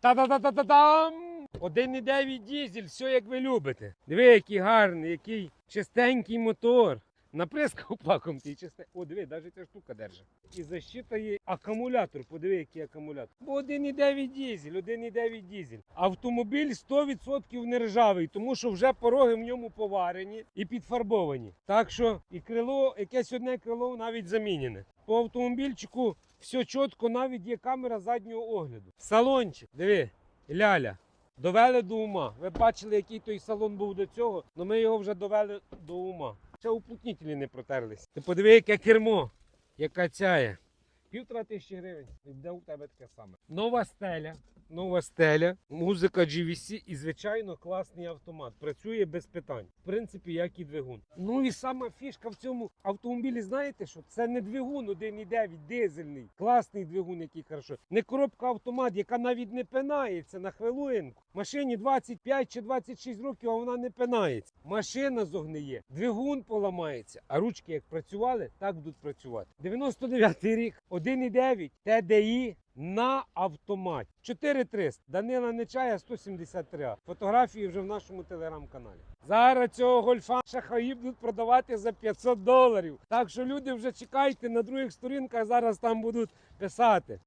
Та-та-та-та-та-там! 1,9 дізель, все як ви любите. Диви, який гарний, який чистенький мотор. Наприскав паком ти чисте. О, диви, навіть ця штука держить. І защита є акумулятор. Подиви, який акумулятор. Бо 1,9 дізель, 1,9 дізель. Автомобіль 100% не ржавий, тому що вже пороги в ньому поварені і підфарбовані. Так що і крило, якесь одне крило навіть замінене. По автомобільчику все чітко, навіть є камера заднього огляду. Салончик, диви, ляля. Довели до ума. Ви бачили, який той салон був до цього, але ми його вже довели до ума. Ще уплотнітелі не протерлись. Ти подиви, яке кермо, яка цяє. Півтора тисячі гривень. Де у тебе таке саме? Нова стеля. Нова стеля, музика GVC і, звичайно, класний автомат. Працює без питань. В принципі, як і двигун. Ну і сама фішка в цьому автомобілі, знаєте що? Це не двигун 1,9 дизельний. Класний двигун, який хорошо. Не коробка автомат, яка навіть не пинається на хвилинку. Машині 25 чи 26 років, а вона не пинається. Машина зогниє, двигун поламається. А ручки як працювали, так будуть працювати. 99-й рік, 1,9 TDI на автоматі. 4300. Данила Нечая 173. Фотографії вже в нашому телеграм-каналі. Зараз цього гольфа шахаї будуть продавати за 500 доларів. Так що люди вже чекайте на других сторінках, зараз там будуть писати.